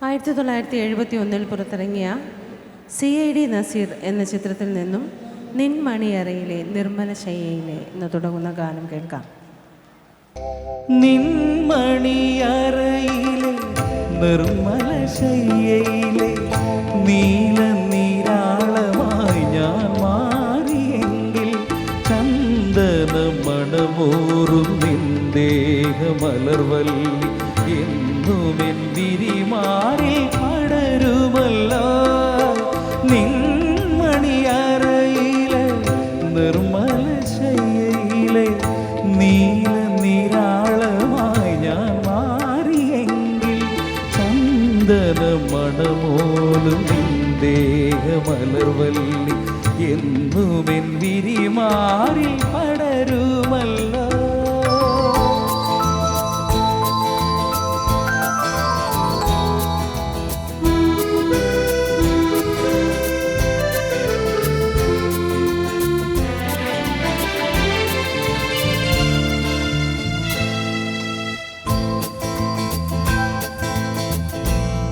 ആയിരത്തി തൊള്ളായിരത്തി എഴുപത്തി ഒന്നിൽ പുറത്തിറങ്ങിയ സി ഐ ഡി നസീർ എന്ന ചിത്രത്തിൽ നിന്നും നിൻമണിയറയിലെ നിർമ്മല ശയ്യയിലെ എന്ന് തുടങ്ങുന്ന ഗാനം കേൾക്കാം. നിൻമണിയറയിലെ നിർമ്മല ശയ്യയിലെ നീല നീരാളമായി ഞാൻ മാറിയെങ്കിൽ ചന്ദന മണമോറും നിന്ദേഹമലർവല്ലി എന്നുമെൻ വിരിമാറി പടരുമല്ലോ. നിൻമണിയറയിലെ നിർമ്മല ശയ്യയിലെ നീല നിരാളമായി ഞാൻ മാറിയെങ്കിൽ ചന്ദന മണമോലും ദേഹമലർവല്ലി എന്നുമെൻ വിരിമാറി പടരുമല്ലോ.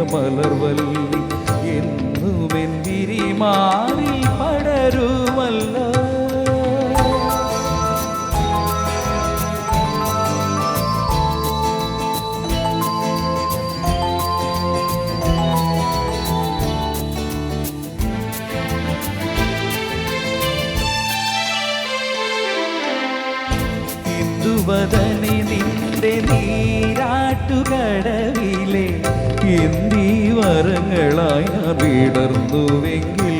നിന്ദേഹമലർവല്ലി എന്നുമെന്തിരി മാറി പടരുമല്ല. ഹിന്ദുവദനി നിന്റെ നീരാട്ടുകടവിലെ എന്തി വരങ്ങളായി വിടർന്നുവെങ്കിൽ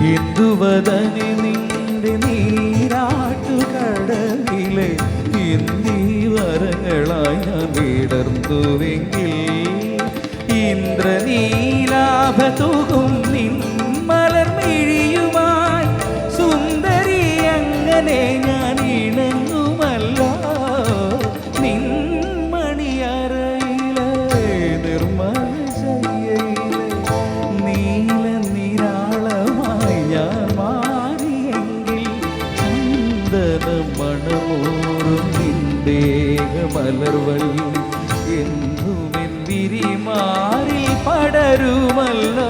ഹിന്ദുവദനെ നിന്റെ നീരാട്ടുകടലിലെ എന്തി വരങ്ങളായി വിടർന്നുവെങ്കിൽ ഇന്ദ്രനീലാഭതുകും ചന്ദന മണമോറും നിന്ദേഹമലർവള്ളി എന്നുമെൻ വിരിമാറി പടരുമല്ലോ.